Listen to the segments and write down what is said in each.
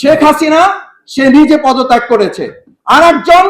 শেখ হাসিনা, সে নিজে পদত্যাগ করেছে। আর একজন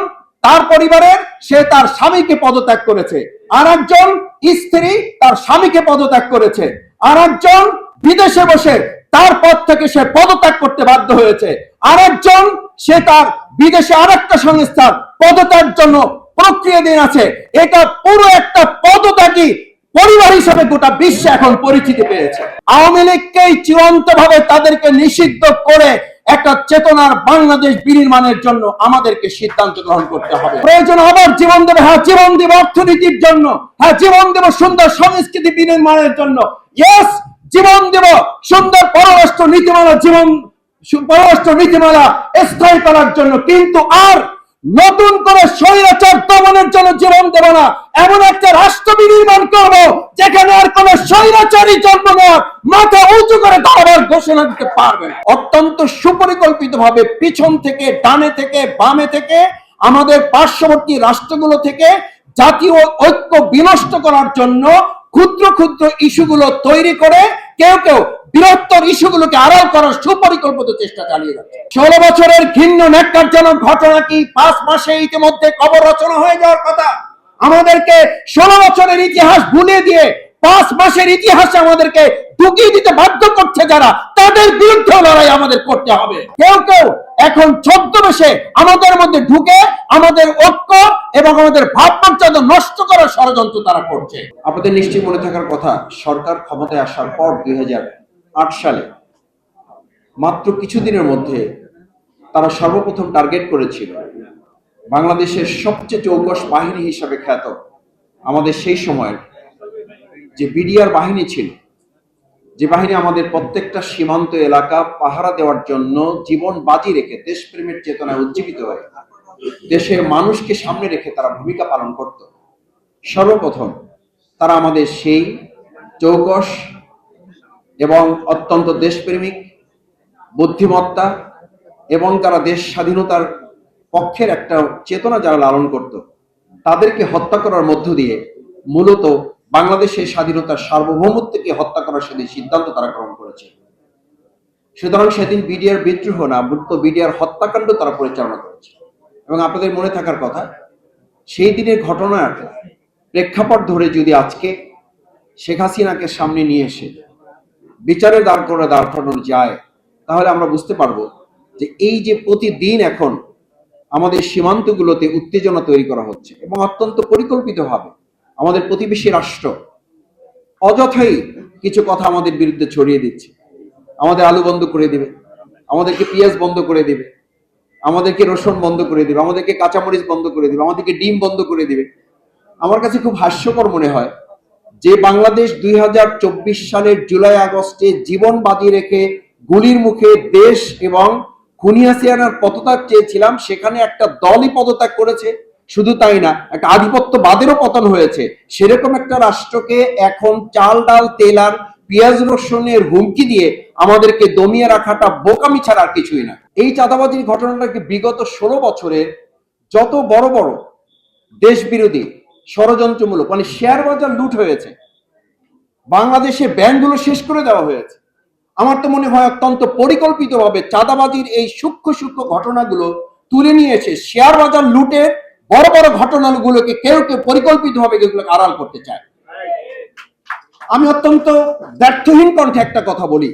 তার পরিবারের, সে তার স্বামীকে পদত্যাগ করেছে। আর একজন স্ত্রী তার স্বামীকে পদত্যাগ করেছে। আর একজন বিদেশে বসে তার পদ থেকে সে পদত্যাগ করতে বাধ্য হয়েছে। আর একজন সে তার বিদেশে আরেকটা সংস্থার পদত্যাগ জন্য প্রক্রিয়া দিন আছে। এটা পুরো একটা পদত্যাগী পরিবার হিসেবে গোটা বিশ্বে এখন পরিচিতি পেয়েছে। আওয়ামী লীগকেই চূড়ান্ত তাদেরকে নিষিদ্ধ করে একটা চেতনার বাংলাদেশ বিনির্মাণের জন্য আমাদেরকে সিদ্ধান্ত গ্রহণ করতে হবে। প্রয়োজন আবার জীবন দেবে হ্যাঁ জীবন দেব অর্থনীতির জন্য হ্যাঁ জীবন দেব সুন্দর সংস্কৃতি বিনির্মাণের জন্য। ইয়েস জীবন দেব সুন্দর পররাষ্ট্র নীতিমালা, জীবন, পররাষ্ট্র নীতিমালা স্থায়ী করার জন্য। কিন্তু আর নতুন করে স্বৈরাচার দমনের জন্য জীবন দেব না। এমন একটা রাষ্ট্র বিনির্মাণ করব, যেখানে আর কোন স্বৈরাচারী জন্ম নেওয়ার মাথা উঁচু করে দাঁড়াবার ঘোষণা দিতে পারবে অত্যন্ত সুপরিকল্পিত ভাবে পিছন থেকে, ডানে থেকে, বামে থেকে, আমাদের পার্শ্ববর্তী রাষ্ট্রগুলো থেকে জাতীয় ঐক্য বিনষ্ট করার জন্য ক্ষুদ্র ক্ষুদ্র ইস্যুগুলো তৈরি করে কেউ কেউ বৃহত্তর ইস্যুগুলোকে আড়াল করার সুপরিকল্পিত চেষ্টা চালিয়ে যাচ্ছে। ষোলো বছরের ঘিন্ন ন্যাক্কারজনক ঘটনা কি পাঁচ মাসে ইতিমধ্যে খবর রচনা হয়ে যাওয়ার কথা? আমাদেরকে ষোলো বছরের ইতিহাস ভুলিয়ে দিয়ে পাঁচ মাসের ইতিহাসে আমাদেরকে ঢুকিয়ে দিতে বাধ্য করছে যারা, তাদের বিরুদ্ধে লড়াই আমাদের করতে হবে। কেউ কেউ এখন ছদ্মবেশে আমাদের মধ্যে ঢুকে আমাদের ঐক্য এবং আমাদের ভাবমর্যাদা নষ্ট করার ষড়যন্ত্র তারা করছে। আপনাদের নিশ্চয়ই মনে থাকার কথা, সরকার ক্ষমতায় আসার পর দুই হাজার সালে। মাত্র কিছুদিনের মধ্যে তারা সর্বপ্রথম টার্গেট করেছিল বাংলাদেশের সবচেয়ে চৌকস বাহিনী হিসাবে খ্যাত আমাদের সেই সময়ের যে বিডিআর বাহিনী ছিল, যে বাহিনী আমাদের প্রত্যেকটা সীমান্ত এলাকা পাহারা দেওয়ার জন্য জীবন বাজি রেখে দেশপ্রেমের চেতনায় উজ্জীবিত হয়ে দেশের মানুষকে সামনে রেখে তারা ভূমিকা পালন করত। সর্বপ্রথম তারা আমাদের সেই চৌকস এবং অত্যন্ত দেশপ্রেমিক, বুদ্ধিমত্তা এবং তারা দেশ স্বাধীনতার পক্ষের একটা চেতনা যারা লালন করত, তাদেরকে হত্যা করার মধ্য দিয়ে মূলত বাংলাদেশের স্বাধীনতার সার্বভৌমত্বকে হত্যা করার সেদিন সিদ্ধান্ত তারা গ্রহণ করেছে। সুতরাং সেদিন বিডিআর বিদ্রোহ না, মূলত বিডিআর হত্যাকাণ্ড তারা পরিচালনা করেছে। এবং আপনাদের মনে থাকার কথা, সেই দিনের ঘটনার প্রেক্ষাপট ধরে যদি আজকে শেখ হাসিনাকে সামনে নিয়ে এসে বিচারে দাঁড় করে দাঁড় করানো যায়, তাহলে আমরা বুঝতে পারব যে এই যে প্রতিদিন এখন আমাদের সীমান্তগুলোতে উত্তেজনা তৈরি করা হচ্ছে এবং অত্যন্ত পরিকল্পিতভাবে আমাদের প্রতিবেশী রাষ্ট্র অযথাই কিছু কথা আমাদের বিরুদ্ধে ছড়িয়ে দিচ্ছে। আমাদের আলু বন্ধ করে দিবে, আমাদেরকে পেঁয়াজ বন্ধ করে দিবে, আমাদেরকে রসুন বন্ধ করে দিবে, আমাদেরকে কাঁচামরিচ বন্ধ করে দিবে, আমাদেরকে ডিম বন্ধ করে দিবে। আমার কাছে খুব হাস্যকর মনে হয় যে বাংলাদেশ দুই হাজার চব্বিশ সালের জুলাই আগস্টে জীবন বাজি রেখে গুলির মুখে দেশ এবং খুনিয়াসিয়ানার পদত্যাগ চেয়েছিলাম, সেখানে একটা দলই পদত্যাগ করেছে। শুধু তাই না, একটা আধিপত্যবাদেরও পতন হয়েছে। সেরকম একটা রাষ্ট্রকে এখন চাল, ডাল, তেল আর পেঁয়াজ রসুনের হুমকি দিয়ে আমাদেরকে দমিয়ে রাখাটা বোকামি ছাড়া আর কিছুই না। এই চাঁদাবাজির ঘটনাটাকে বিগত ষোলো বছরের যত বড় বড় দেশ বিরোধী ষড়যন্ত্রমূলক মানে শেয়ার বাজার লুট হয়েছে। বাংলাদেশে ব্যাংকগুলো শেষ করে দেওয়া হয়েছে। আমার তো মনে হয় অত্যন্ত পরিকল্পিতভাবে চাঁদাবাজির এই সূক্ষ্ম সূক্ষ্ম ঘটনাগুলো তুলে নিয়ে এসে শেয়ার বাজার লুটের বড় বড় ঘটনাগুলোকে কেউ কেউ পরিকল্পিতভাবে এগুলোকে আড়াল করতে চায়। আমি অত্যন্ত ব্যর্থহীন কণ্ঠে একটা কথা বলি।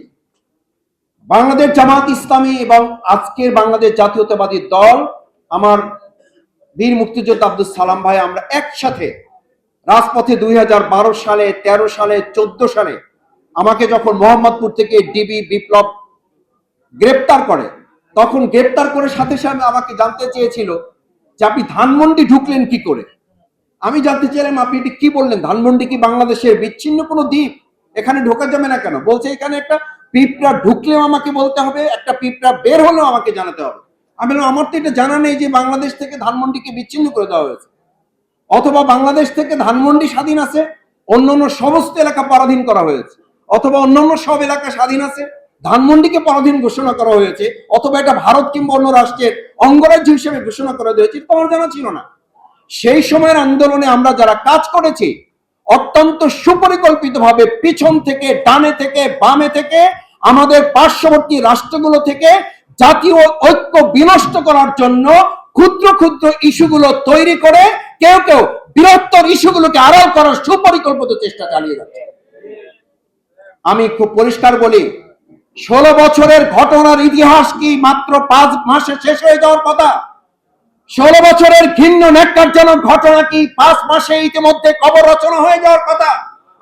বাংলাদেশ জামাত ইসলামী এবং আজকের বাংলাদেশ জাতীয়তাবাদী দল আমার বীর মুক্তিযোদ্ধা আব্দুল সালাম ভাই, আমরা একসাথে রাজপথে দুই হাজার বারো সালে ১৩ সালে, চোদ্দ সালে আমাকে যখন মোহাম্মদপুর থেকে ডিবি বিপ্লব গ্রেপ্তার করে, তখন গ্রেপ্তার করে সাথে সাথে আমাকে জানতে চেয়েছিল যে আপনি ধানমন্ডি ঢুকলেন কি করে? আমি জানতে চাইলাম, আপনি এটি কি বললেন? ধানমন্ডি কি বাংলাদেশের বিচ্ছিন্ন কোনো দ্বীপ? এখানে ঢোকা যাবে না কেন? বলছে, এখানে একটা পিঁপড়া ঢুকলেও আমাকে বলতে হবে, একটা পিঁপড়া বের হলেও আমাকে জানাতে হবে। আমি বললাম, আমার তো এটা জানা নেই যে বাংলাদেশ থেকে ধানমন্ডিকে বিচ্ছিন্ন করে দেওয়া হয়েছে। অথবা বাংলাদেশ থেকে ধানমন্ডি স্বাধীন আছে, অন্যান্য সমস্ত এলাকা পরাধীন করা হয়েছে, অথবা অন্যান্য সব এলাকা স্বাধীন আছে, ধানমন্ডিকে পরাধীন ঘোষণা করা হয়েছে, অথবা এটা ভারত কিংবা অন্য রাষ্ট্রের অঙ্গরাজ্য হিসেবে ঘোষণা করা হয়েছে তো আমার জানা ছিল না। সেই সময়ের আন্দোলনে আমরা যারা কাজ করেছি, অত্যন্ত সুপরিকল্পিতভাবে পিছন থেকে, ডানে থেকে, বামে থেকে, আমাদের পার্শ্ববর্তী রাষ্ট্রগুলো থেকে জাতীয় ঐক্য বিনষ্ট করার জন্য ক্ষুদ্র ক্ষুদ্র ইস্যুগুলো তৈরি করে কেউ কেউ বৃহত্তর ইস্যুগুলোকে আড়াল করার সুপরিকল্পিত চেষ্টা চালিয়ে যাচ্ছে। আমি খুব পরিষ্কার বলি, ষোলো বছরের ঘটনার ইতিহাস কি মাত্র পাঁচ মাসে শেষ হয়ে যাওয়ার কথা? ষোলো বছরের ঘিন্ন ন্যাক্কারজনক ঘটনা কি পাঁচ মাসে ইতিমধ্যে কবর রচনা হয়ে যাওয়ার কথা?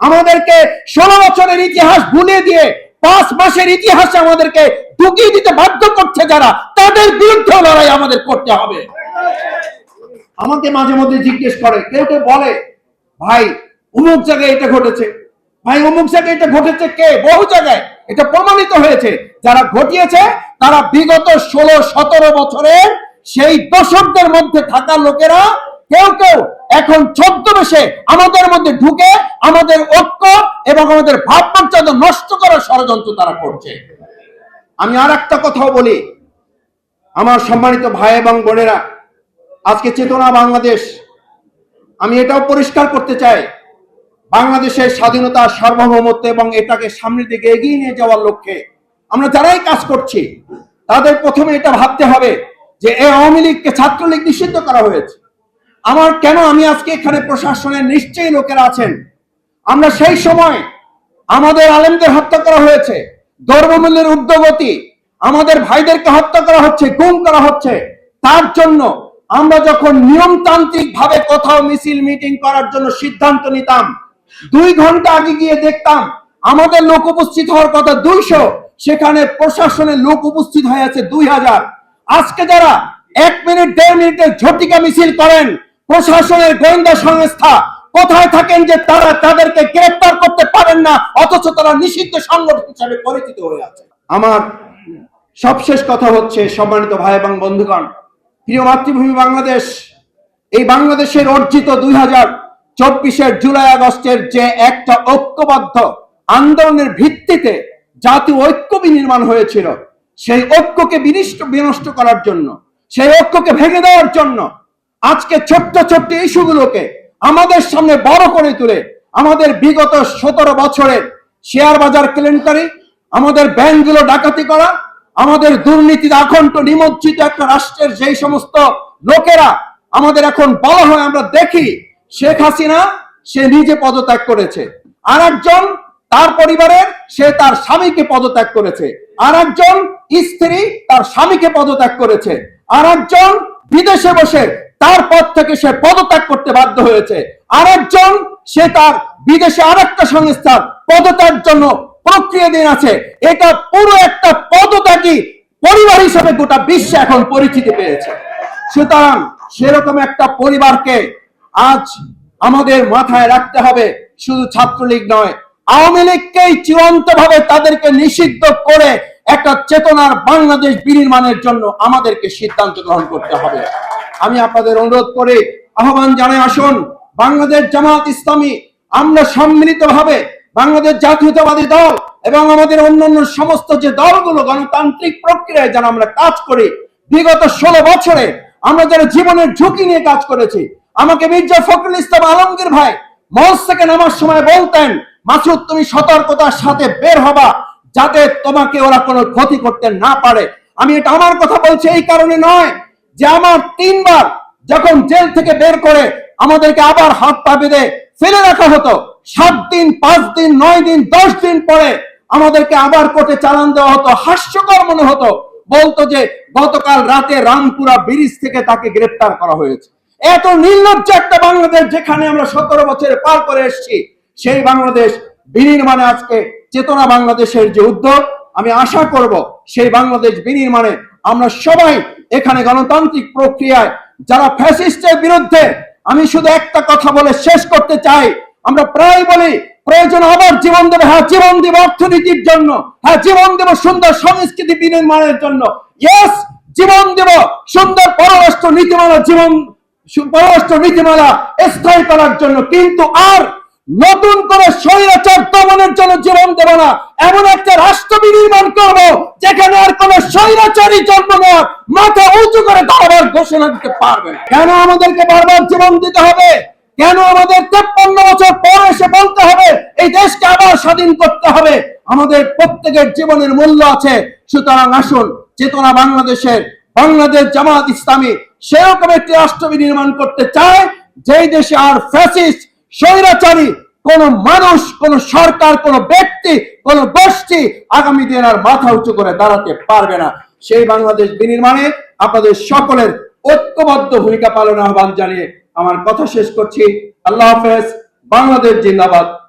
আমাদেরকে ষোলো বছরের ইতিহাস ভুলে দিয়ে পাঁচ মাসের ইতিহাসে আমাদেরকে ঢুকিয়ে দিতে বাধ্য করছে যারা, তাদের বিরুদ্ধে লড়াই আমাদের করতে হবে। আমাকে মাঝে মধ্যে জিজ্ঞেস করে, কেউ কেউ বলে, ভাই, অমুক জায়গায় এটা ঘটেছে। ভাই, অমুক জায়গায় এটা ঘটেছে কে? বহু জায়গায়। এটা প্রমাণিত হয়েছে। যারা ঘটিয়েছে, তারা বিগত ষোলো, সতেরো বছরের সেই দশকদের মধ্যে থাকা লোকেরা কেউ কেউ এখন ছদ্মবেশে আমাদের মধ্যে ঢুকে আমাদের ঐক্য এবং আমাদের ভাবমর্যাদা নষ্ট করার ষড়যন্ত্র তারা করছে। আমি আর একটা কথাও বলি। আমার সম্মানিত ভাই এবং বোনেরা, আজকে চেতনা বাংলাদেশ, আমি এটাও পরিষ্কার করতে চাই। বাংলাদেশের স্বাধীনতা, সার্বভৌমত্ব এবং এটাকে সামনের দিকে এগিয়ে নিয়ে যাওয়ার লক্ষ্যে আমরা যারাই কাজ করছি, তাদের প্রথমে এটা ভাবতে হবে যে এই আওয়ামী লীগকে ছাত্রলীগ নিষিদ্ধ করা হয়েছে। আমার কেন আমি আজকে এখানে প্রশাসনের নিশ্চয়ই লোকেরা আছেন? আমরা সেই সময় আমাদের আলেমদের হত্যা করা হয়েছে দ্রব্যমূল্যের উদ্যোগতি, আমাদের ভাইদেরকে হত্যা করা হচ্ছে, গুম করা হচ্ছে। তার জন্য আমরা যখন নিয়মতান্ত্রিক ভাবে কোথাও মিছিল, মিটিং করার জন্য সিদ্ধান্ত নিতাম, দুই ঘণ্টা আগে গিয়ে দেখতাম আমাদের লোক উপস্থিত হওয়ার কথা দুইশো, সেখানে প্রশাসনের লোক উপস্থিত হয়ে আছে দুই হাজার। আজকে যারা এক মিনিট, দেড় মিনিটের ঝটিকা মিছিল করেন প্রশাসনের গোয়েন্দা সংস্থা কোথায় থাকেন যে তারা তাদেরকে গ্রেফতার করতে পারেন না, অথচ তারা নিষিদ্ধ সংগঠন হিসাবে পরিচিত হয়ে আছে। আমার সবশেষ কথা হচ্ছে, সম্মানিত ভাই এবং বন্ধুগণ, প্রিয় মাতৃভূমি বাংলাদেশ, এই বাংলাদেশের অর্জিত দুই হাজার চব্বিশের জুলাই আগস্টের যে একটা ঐক্যবদ্ধ আন্দোলনের ভিত্তিতে জাতীয় ঐক্য বিনির্মাণ হয়েছিল, সেই ঐক্যকে বিনিষ্ট বিনষ্ট করার জন্য, সেই ঐক্যকে ভেঙে দেওয়ার জন্য আজকে ছোট্ট ছোট্ট ইস্যুগুলোকে আমাদের সামনে বড় করে তুলে আমাদের বিগত সতেরো বছরের শেয়ার বাজার কেলেঙ্কারি, আমাদের ব্যাংকগুলো ডাকাতি করা, আমাদের দুর্নীতিতে আকণ্ঠ নিমজ্জিত একটা রাষ্ট্রের যেই সমস্ত লোকেরা আমাদের এখন বলা হয় আমরা দেখি, শেখ হাসিনা সে নিজে পদত্যাগ করেছে। আর একজন তার পরিবারের সে তার স্বামীকে পদত্যাগ করেছে। আর একজন স্ত্রী তার স্বামীকে পদত্যাগ করেছে। আর একজন বিদেশে বসে তার পদ থেকে সে পদত্যাগ করতে বাধ্য হয়েছে। আর একজন সে তার বিদেশে আর একটা সংস্থার পদত্যাগ জন্য প্রক্রিয়া দিন আছে। এটা পুরো একটা পদত্যাগী পরিবার হিসেবে গোটা বিশ্বে এখন পরিচিতি পেয়েছে। সুতরাং সেরকম একটা পরিবারকে আজ আমাদের মাথায় রাখতে হবে, শুধু ছাত্রলীগ নয়। আওয়ামী লীগকেই চূড়ান্ত ভাবে তাদেরকে নিষিদ্ধ করে একটা চেতনার বাংলাদেশ বিনির্মাণের জন্য আমাদেরকে সিদ্ধান্ত গ্রহণ করতে হবে। আমি আপনাদের অনুরোধ করে আহ্বান জানাই, আসুন, বাংলাদেশ জামাত ইসলামী, আমরা সম্মিলিত ভাবে বাংলাদেশ জাতীয়তাবাদী দল এবং আমাদের অন্যান্য সমস্ত যে দলগুলো, গণতান্ত্রিক প্রক্রিয়ায় যারা আমরা কাজ করি, বিগত ষোলো বছরে আমরা যারা জীবনের ঝুঁকি নিয়ে কাজ করেছি। আমাকে মির্জা ফখরুল ইসলাম আলমগীর ভাই মঞ্চ থেকে নামার সময় বলতেন, মাসুদ, তুমি সতর্কতার সাথে বের হবা যাতে তোমাকে ওরা কোনো ক্ষতি করতে না পারে। আমি এটা আমার কথা বলছি, এই কারণে নয়। যে আমার তিনবার যখন জেল থেকে বের করে আমাদেরকে আবার হাত পা বেঁধে ফেলে রাখা হতো, সাত দিন, পাঁচ দিন, নয় দিন, দশ দিন পরে আমাদেরকে আবার কোর্টে চালান দেওয়া হতো, হাস্যকর মনে হতো। বলতো যে গতকাল রাতে রামপুরা ব্রিজ থেকে তাকে গ্রেপ্তার করা হয়েছে। এত নির্লজ্জ একটা বাংলাদেশ যেখানে আমরা সতেরো বছরে পার করে এসেছি, সেই বাংলাদেশ বিনির্মাণে আজকে চেতনা বাংলাদেশের যে উদ্যোগ, আমি আশা করব সেই বাংলাদেশ বিনির্মাণে আমরা সবাই এখানে গণতান্ত্রিক প্রক্রিয়ায় যারা ফ্যাসিস্টের বিরুদ্ধে, আমি শুধু একটা কথা বলে শেষ করতে চাই। আমরা প্রায় বলি, প্রয়োজন আবার জীবন দেবে। হ্যাঁ জীবন দেব অর্থনীতির জন্য। হ্যাঁ জীবন দেব সুন্দর সংস্কৃতি বিনির্মাণের জন্য। ইয়েস জীবন দেব সুন্দর পররাষ্ট্র নীতিমালা, জীবন, পররাষ্ট্র নীতিমালা স্থায়ী করার জন্য। কিন্তু আর নতুন করে স্বৈরাচার দমনের জন্য জীবন দেব না। এমন একটা রাষ্ট্র বিনির্মাণ করব, যেখানে আর কোন স্বৈরাচারী জন্ম নেওয়ার মাথা উঁচু করে দাঁড়াবার ঘোষণা দিতে পারবে কেন আমাদেরকে বারবার জীবন দিতে হবে? কেন আমাদের তেপ্পান্ন বছর পর এসে বলতে হবে, এই দেশকে আবার স্বাধীন করতে হবে? আমাদের প্রত্যেকের জীবনের মূল্য আছে। সুতরাং আসুন, চেতনা বাংলাদেশের বাংলাদেশ জামাত ইসলামী সেরকম একটি রাষ্ট্র নির্মাণ করতে চায়, যেই দেশে আর ফ্যাসিস্ট স্বৈরাচারী, কোন মানুষ, কোন সরকার, কোন ব্যক্তি, কোন গোষ্ঠী আগামী দিন আর মাথা উঁচু করে দাঁড়াতে পারবে না। সেই বাংলাদেশ বিনির্মাণে আপনাদের সকলের ঐক্যবদ্ধ ভূমিকা পালনের আহ্বান জানিয়ে আমার কথা শেষ করছি। আল্লাহ হাফেজ, বাংলাদেশ জিন্দাবাদ।